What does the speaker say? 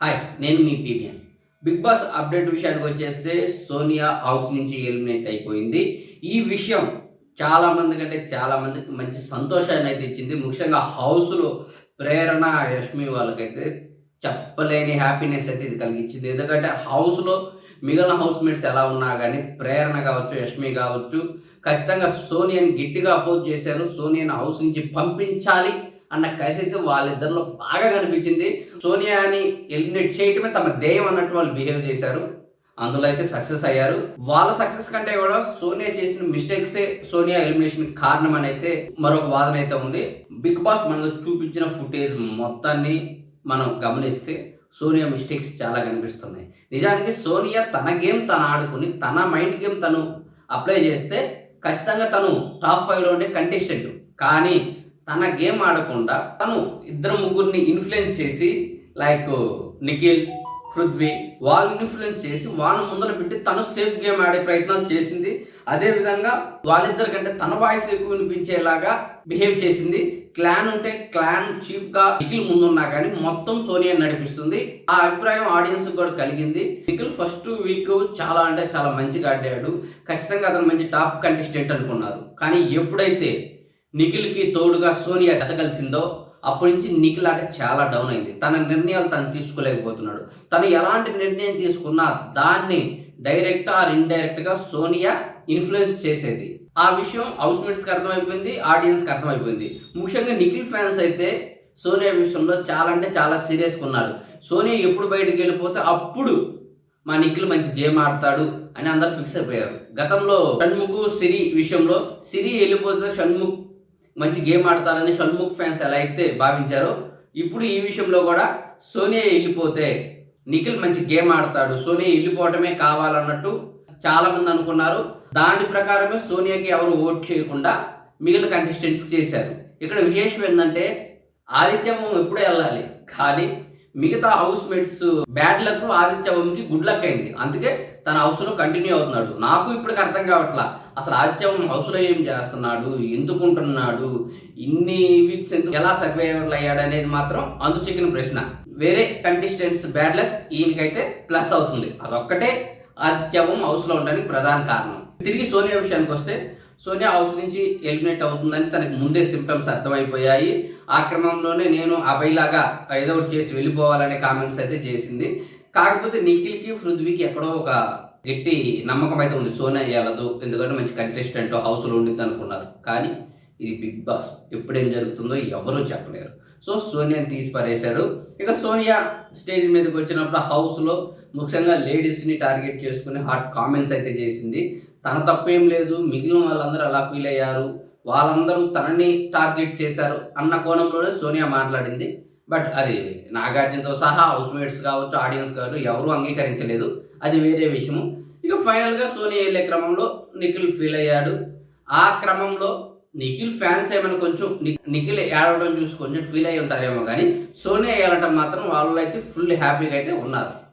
Hi నేను మీ PVN big boss update విషయానికి వచ్చేస్తే సోనియా హౌస్ నుంచి ఎలిమినేట్ అయిపోయింది. ఈ విషయం చాలామంది కంటే చాలామందికి మంచి సంతోషాన్ని అయితే ఇచ్చింది. ముఖ్యంగా హౌస్లో ప్రేరణ యష్మి వాళ్ళకైతే చెప్పలేని హ్యాపీనెస్ అయితే ఇది కలిగించింది. ఎందుకంటే హౌస్లో మిగిలిన హౌస్ మేట్స్ ఎలా ఉన్నా కానీ ప్రేరణ కావచ్చు యష్మి కావచ్చు ఖచ్చితంగా సోనియాని గట్టిగా అపోజ్ చేశారు. సోనియాని హౌస్ నుంచి పంపించాలి. అన్న కలిసి అయితే వాళ్ళిద్దరిలో బాగా కనిపించింది. సోనియాని ఎలిమినేట్ చేయటమే తమ ధ్యేయం అన్నట్టు వాళ్ళు బిహేవ్ చేశారు. అందులో అయితే సక్సెస్ అయ్యారు. వాళ్ళ సక్సెస్ కంటే కూడా సోనియా చేసిన మిస్టేక్సే సోనియా ఎలిమినేషన్ కారణం అని అయితే మరొక వాదన అయితే ఉంది. బిగ్ బాస్ మనకు చూపించిన ఫుటేజ్ మొత్తాన్ని మనం గమనిస్తే సోనియా మిస్టేక్స్ చాలా కనిపిస్తున్నాయి. నిజానికి సోనియా తన గేమ్ తను ఆడుకుని తన మైండ్ గేమ్ తను అప్లై చేస్తే ఖచ్చితంగా తను టాప్ ఫైవ్లో ఉండే కంటెస్టెంట్. కానీ తన గేమ్ ఆడకుండా తను ఇద్దరు ముగ్గురిని ఇన్ఫ్లుయెన్స్ చేసి లైక్ నిఖిల్ పృథ్వీ వాళ్ళు ఇన్ఫ్లుయెన్స్ చేసి వాళ్ళని ముందర పెట్టి తను సేఫ్ గేమ్ ఆడే ప్రయత్నాలు చేసింది. అదే విధంగా వాళ్ళిద్దరి కంటే తన వాయిస్ ఎక్కువ వినిపించేలాగా బిహేవ్ చేసింది. క్లాన్ ఉంటే క్లాన్ చీప్గా నిఖిల్ ముందున్నా కానీ మొత్తం సోనియా నడిపిస్తుంది. ఆ అభిప్రాయం ఆడియన్స్ కూడా కలిగింది. నిఖిల్ ఫస్ట్ వీక్ చాలా అంటే చాలా మంచిగా ఆడాడు. ఖచ్చితంగా అతను మంచి టాప్ కంటెస్టెంట్ అనుకున్నారు. కానీ ఎప్పుడైతే నిఖిల్కి తోడుగా సోనియా జత కలిసిందో అప్పటి నుంచి నిఖిల్ ఆట చాలా డౌన్ అయింది. తన నిర్ణయాలు తను తీసుకోలేకపోతున్నాడు. తను ఎలాంటి నిర్ణయం తీసుకున్నా దాన్ని డైరెక్ట్ ఆర్ ఇండైరెక్ట్గా సోనియా ఇన్ఫ్లుయెన్స్ చేసేది. ఆ విషయం హౌస్ మేట్స్కి అర్థమైపోయింది ఆడియన్స్కి అర్థమైపోయింది. ముఖ్యంగా నిఖిల్ ఫ్యాన్స్ అయితే సోనియా విషయంలో చాలా అంటే చాలా సీరియస్గా ఉన్నారు. సోనియా ఎప్పుడు బయటకు వెళ్ళిపోతే అప్పుడు మా నిఖిల్ మంచి గేమ్ ఆడతాడు అని అందరు ఫిక్స్ అయిపోయారు. గతంలో షణ్ముఖ్ సిరి విషయంలో సిరి వెళ్ళిపోతే షణ్ముఖ్ మంచి గేమ్ ఆడతారని షణ్ముఖ్ ఫ్యాన్స్ ఎలా అయితే భావించారో ఇప్పుడు ఈ విషయంలో కూడా సోనియా వెళ్ళిపోతే నిఖిల్ మంచి గేమ్ ఆడతాడు. సోనియా వెళ్ళిపోవటమే కావాలన్నట్టు చాలామంది అనుకున్నారు. దాని ప్రకారమే సోనియాకి ఎవరు ఓట్ చేయకుండా మిగిలిన కంటెస్టెంట్స్ చేశారు. ఇక్కడ విశేషం ఏంటంటే ఆదిత్యమ్మ ఎప్పుడూ వెళ్ళాలి. కానీ మిగతా హౌస్ మేట్స్ బ్యాడ్ లక్ ఆదిత్యవంకి గుడ్ లక్ అయింది. అందుకే తన హౌస్లో కంటిన్యూ అవుతున్నాడు. నాకు ఇప్పటికి అర్థం కావట్లా. అసలు ఆదిత్యవం హౌస్ హౌస్లో ఏం చేస్తున్నాడు? ఎందుకు ఉంటున్నాడు? ఇన్ని వీక్స్ ఎందుకు ఎలా సర్వైవల్ అయ్యాడు అనేది మాత్రం అంతు ప్రశ్న. వేరే కంటెస్టెంట్స్ బ్యాడ్ లక్ ఈయనకైతే ప్లస్ అవుతుంది. అదొక్కటే ఆదిత్యవం హౌస్ హౌస్లో ఉండడానికి ప్రధాన కారణం. తిరిగి సోనియా విషయానికి వస్తే సోనియా హౌస్ నుంచి ఎలిమినేట్ అవుతుందని తనకి ముందే సిమ్టమ్స్ అర్థమైపోయాయి. ఆ క్రమంలోనే నేను అభయ్లాగా ఏదో ఒకటి చేసి వెళ్ళిపోవాలనే కామెంట్స్ అయితే చేసింది. కాకపోతే నిఖిల్కి పృథ్వీకి ఎక్కడో ఒక గట్టి నమ్మకం అయితే ఉంది. సోనియా వెళ్ళదు ఎందుకంటే మంచి కంటెస్టెంట్ హౌస్లో ఉండిద్ది అనుకున్నారు. కానీ ఇది బిగ్ బాస్. ఎప్పుడేం జరుగుతుందో ఎవరూ చెప్పలేరు. సో సోనియాని తీసి పారేశారు ఇక సోనియా స్టేజ్ మీదకి వచ్చినప్పుడు హౌస్లో ముఖ్యంగా లేడీస్ని టార్గెట్ చేసుకుని హాట్ కామెంట్స్ అయితే చేసింది. తన తప్పేం లేదు. మిగిలిన వాళ్ళందరూ అలా ఫీల్ అయ్యారు. వాళ్ళందరూ తనని టార్గెట్ చేశారు అన్న కోణంలోనే సోనియా మాట్లాడింది. బట్ అది నాగార్జునతో సహా హౌస్ మేట్స్ కావచ్చు ఆడియన్స్ కావచ్చు ఎవరూ అంగీకరించలేదు. అది వేరే విషయము. ఇక ఫైనల్గా సోనియా వెళ్ళే క్రమంలో నిఖిల్ ఫీల్ అయ్యాడు. ఆ క్రమంలో నిఖిల్ ఫ్యాన్స్ ఏమైనా కొంచెం ని- నిఖిల్ ఏడవడం చూసి కొంచెం ఫీల్ అయి ఉంటారేమో కానీ సోనియా వెళ్ళటం మాత్రం వాళ్ళు అయితే ఫుల్ హ్యాపీగా అయితే ఉన్నారు.